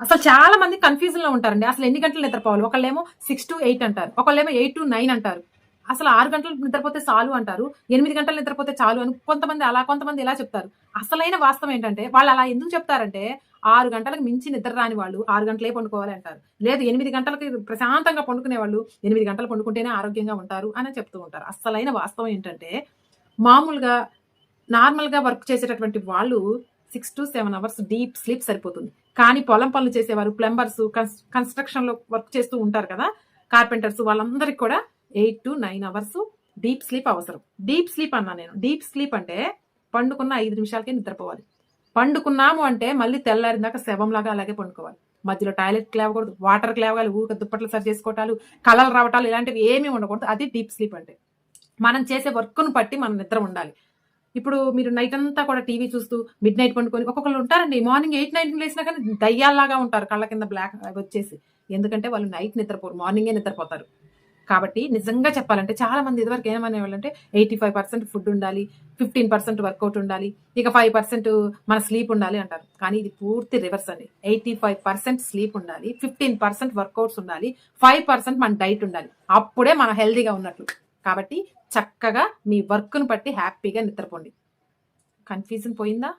అసలు చాలా మంది కన్ఫ్యూజన్లో ఉంటారండి. అసలు ఎన్ని గంటలు నిద్రపోవాలి? ఒకళ్ళేమో సిక్స్ టు ఎయిట్ అంటారు. ఒకళ్ళేమో ఎయిట్ టు నైన్ అంటారు. అసలు ఆరు గంటలు నిద్రపోతే చాలు అంటారు. ఎనిమిది గంటలు నిద్రపోతే చాలు అని కొంతమంది అలా కొంతమంది ఇలా చెప్తారు. అసలైన వాస్తవం ఏంటంటే వాళ్ళు అలా ఎందుకు చెప్తారంటే ఆరు గంటలకు మించి నిద్ర రాని వాళ్ళు ఆరు గంటలే పండుకోవాలి అంటారు. లేదు ఎనిమిది గంటలకి ప్రశాంతంగా పండుకునే వాళ్ళు ఎనిమిది గంటలు పండుకుంటేనే ఆరోగ్యంగా ఉంటారు అని చెప్తూ ఉంటారు. అసలైన వాస్తవం ఏంటంటే మామూలుగా నార్మల్గా వర్క్ చేసేటటువంటి వాళ్ళు six to seven hours deep sleep సరిపోతుంది. కానీ పొలం పనులు చేసేవారు ప్లంబర్స్ కన్స్ట్రక్షన్లో వర్క్ చేస్తూ ఉంటారు కదా కార్పెంటర్స్ వాళ్ళందరికీ కూడా eight to nine hours deep sleep అవసరం. డీప్ స్లీప్ అన్నా నేను డీప్ స్లీప్ అంటే పండుకున్న ఐదు నిమిషాలకే నిద్రపోవాలి. పండుకున్నాము అంటే మళ్ళీ తెల్లారిన దాకా శవంలాగా అలాగే పండుకోవాలి. మధ్యలో టాయిలెట్ లేవకూడదు వాటర్ లేవాలి ఊరిక దుప్పట్లు సరి చేసుకోవటాలు కలలు రావటాలు ఇలాంటివి ఏమీ ఉండకూడదు. అది డీప్ స్లీప్ అంటే. మనం చేసే వర్క్ను బట్టి మన నిద్ర ఉండాలి. ఇప్పుడు మీరు నైట్ అంతా కూడా టీవీ చూస్తూ మిడ్ నైట్ పండుకొని ఒక్కొక్కరు ఉంటారండి. మార్నింగ్ ఎయిట్ నైన్ లేసినా కానీ దయ్యాల్లాగా ఉంటారు కళ్ళ కింద బ్లాక్ వచ్చేసి. ఎందుకంటే వాళ్ళు నైట్ నిద్రపోరు మార్నింగే నిద్రపోతారు. కాబట్టి నిజంగా చెప్పాలంటే చాలా మంది ఇదివరకు ఏమనే వాళ్ళంటే ఎయిటీ ఫైవ్ పర్సెంట్ ఫుడ్ ఉండాలి ఫిఫ్టీన్ పర్సెంట్ వర్కౌట్ ఉండాలి ఇక ఫైవ్ పర్సెంట్ మన స్లీప్ ఉండాలి అంటారు. కానీ ఇది పూర్తి రివర్స్ అండి. ఎయిటీ ఫైవ్ పర్సెంట్ స్లీప్ ఉండాలి ఫిఫ్టీన్ పర్సెంట్ వర్కౌట్స్ ఉండాలి ఫైవ్ పర్సెంట్ మన డైట్ ఉండాలి. అప్పుడే మనం హెల్దీగా ఉన్నట్లు. కాబట్టి చక్కగా మీ వర్క్ను బట్టి హ్యాపీగా నిద్రపోండి. కన్ఫ్యూజన్ పోయిందా?